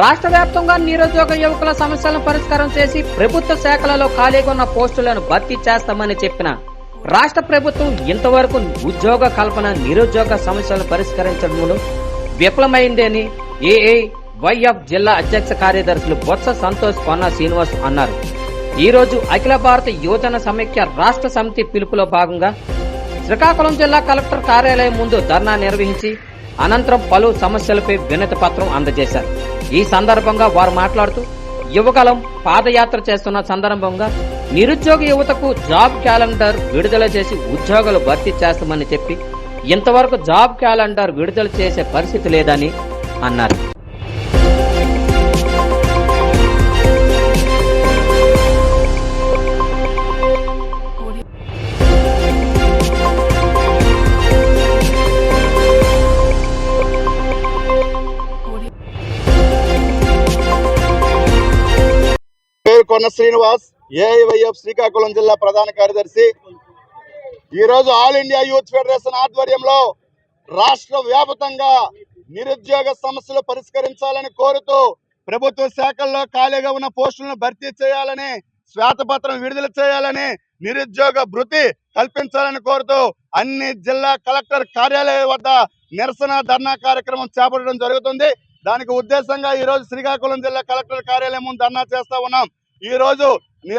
రాష్ట్ర వ్యాప్తంగా నిరుద్యోగ యువకుల సమస్యలను పరిష్కారం చేసి ప్రభుత్వ శాఖలలో ఖాళీగా ఉన్న పోస్టులను భర్తీ చేస్తామని చెప్పిన రాష్ట్ర ప్రభుత్వం ఇంతవరకు ఉద్యోగ కల్పన నిరుద్యోగ సమస్యలను పరిష్కరించడంలో విఫలమైందని ఏఐ వైఎఫ్ జిల్లా అధ్యక్ష కార్యదర్శులు బొత్స సంతోష్ కొన్న శ్రీనివాస్ అన్నారు. ఈ రోజు అఖిల భారత యువజన సమైక్య రాష్ట్ర సమితి పిలుపులో భాగంగా శ్రీకాకుళం జిల్లా కలెక్టర్ కార్యాలయం ముందు ధర్నా నిర్వహించి అనంతరం పలు సమస్యలపై వినతి పత్రం అందజేశారు. ఈ సందర్భంగా వారు మాట్లాడుతూ యువకలం పాదయాత్ర చేస్తున్న సందర్భంగా నిరుద్యోగ యువతకు జాబ్ క్యాలెండర్ విడుదల చేసి ఉద్యోగాలు భర్తీ చేస్తామని చెప్పి ఇంతవరకు జాబ్ క్యాలెండర్ విడుదల చేసే పరిస్థితి లేదని అన్నారు. కొన్న శ్రీనివాస్ ఏఐవైఎఫ్ శ్రీకాకుళం జిల్లా ప్రధాన కార్యదర్శి. ఈ రోజు ఆల్ ఇండియా యూత్ ఫెడరేషన్ ఆధ్వర్యంలో రాష్ట్ర వ్యాప్తంగా నిరుద్యోగ సమస్యలు పరిష్కరించాలని కోరుతూ ప్రభుత్వ శాఖల్లో ఖాళీగా ఉన్న పోస్టులను భర్తీ చేయాలని శ్వేతపత్రం విడుదల చేయాలని నిరుద్యోగ భృతి కల్పించాలని కోరుతూ అన్ని జిల్లా కలెక్టర్ కార్యాలయం వద్ద నిరసన ధర్నా కార్యక్రమం చేపట్టడం జరుగుతుంది. దానికి ఉద్దేశంగా ఈ రోజు శ్రీకాకుళం జిల్లా కలెక్టర్ కార్యాలయం ముందు ధర్నా చేస్తా ఉన్నాం. ఈ రోజు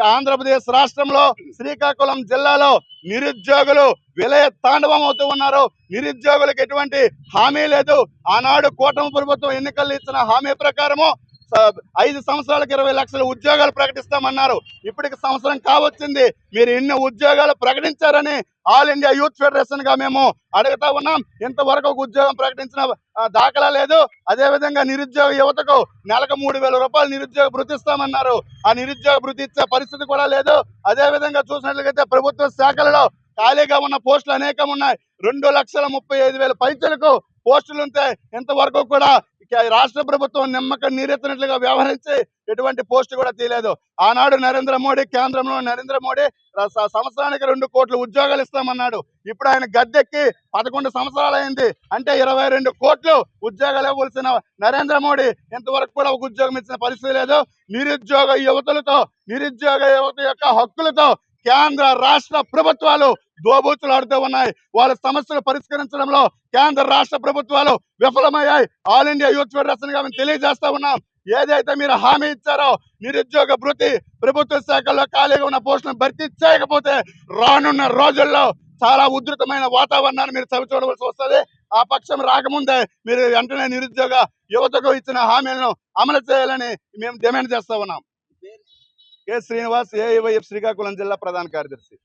ఆంధ్రప్రదేశ్ రాష్ట్రంలో శ్రీకాకుళం జిల్లాలో నిరుద్యోగులు విలయ తాండవం అవుతూ ఉన్నారు. నిరుద్యోగులకు ఎటువంటి హామీ లేదు. ఆనాడు కూటమి ప్రభుత్వం ఎన్నికల్లో ఇచ్చిన హామీ ప్రకారము ఐదు సంవత్సరాలకు ఇరవై లక్షల ఉద్యోగాలు ప్రకటిస్తామన్నారు. ఇప్పటికి సంవత్సరం కావచ్చింది. మీరు ఎన్ని ఉద్యోగాలు ప్రకటించారని ఆల్ ఇండియా యూత్ ఫెడరేషన్గా మేము అడుగుతా ఉన్నాం. ఇంతవరకు ఒక ఉద్యోగం ప్రకటించిన దాఖలా లేదు. అదే విధంగా నిరుద్యోగ యువతకు నెలకు మూడు వేల రూపాయలు నిరుద్యోగ భృతిస్తామన్నారు ఆ నిరుద్యోగ భృతి ఇచ్చే పరిస్థితి కూడా లేదు. అదే విధంగా చూసినట్లయితే ప్రభుత్వ శాఖలలో ఖాళీగా ఉన్న పోస్టులు అనేకం ఉన్నాయి. రెండు లక్షల ముప్పై ఐదు వేల పైసలకు పోస్టులు ఉంటే ఇంతవరకు కూడా రాష్ట్ర ప్రభుత్వం నిమ్మకం నీరెత్తినట్లుగా వ్యవహరించి ఎటువంటి పోస్టు కూడా తీయలేదు. ఆనాడు నరేంద్ర మోడీ కేంద్రంలో నరేంద్ర మోడీ సంవత్సరానికి రెండు కోట్ల ఉద్యోగాలు ఇస్తామన్నాడు. ఇప్పుడు ఆయన గద్దెక్కి పదకొండు సంవత్సరాలు అయింది. అంటే ఇరవై రెండు కోట్లు ఉద్యోగాలు ఇవ్వాల్సిన నరేంద్ర మోడీ ఇంతవరకు కూడా ఒక ఉద్యోగం ఇచ్చిన పరిస్థితి లేదు. నిరుద్యోగ యువతులతో నిరుద్యోగ యువత యొక్క హక్కులతో కేంద్ర రాష్ట్ర ప్రభుత్వాలు దోబూచులాడుతూ ఉన్నాయి. వాళ్ళ సమస్యలు పరిష్కరించడంలో కేంద్ర రాష్ట్ర ప్రభుత్వాలు విఫలమయ్యాయి. ఆల్ ఇండియా యూత్ ఫెడరేషన్గా మేము తెలియజేస్తా ఉన్నాం. ఏదైతే మీరు హామీ ఇచ్చారో నిరుద్యోగ భృతి ప్రభుత్వ శాఖల్లో ఖాళీగా ఉన్న పోస్టులను భర్తీ చేయకపోతే రానున్న రోజుల్లో చాలా ఉధృతమైన వాతావరణాన్ని మీరు చవి చూడవలసి వస్తుంది. ఆ పక్షం రాకముందే మీరు వెంటనే నిరుద్యోగ యువతకు ఇచ్చిన హామీలను అమలు చేయాలని మేము డిమాండ్ చేస్తా ఉన్నాం. కె. శ్రీనివాస్ ఏఐవైఎఫ్ శ్రీకాకుళం జిల్లా ప్రధాన కార్యదర్శి.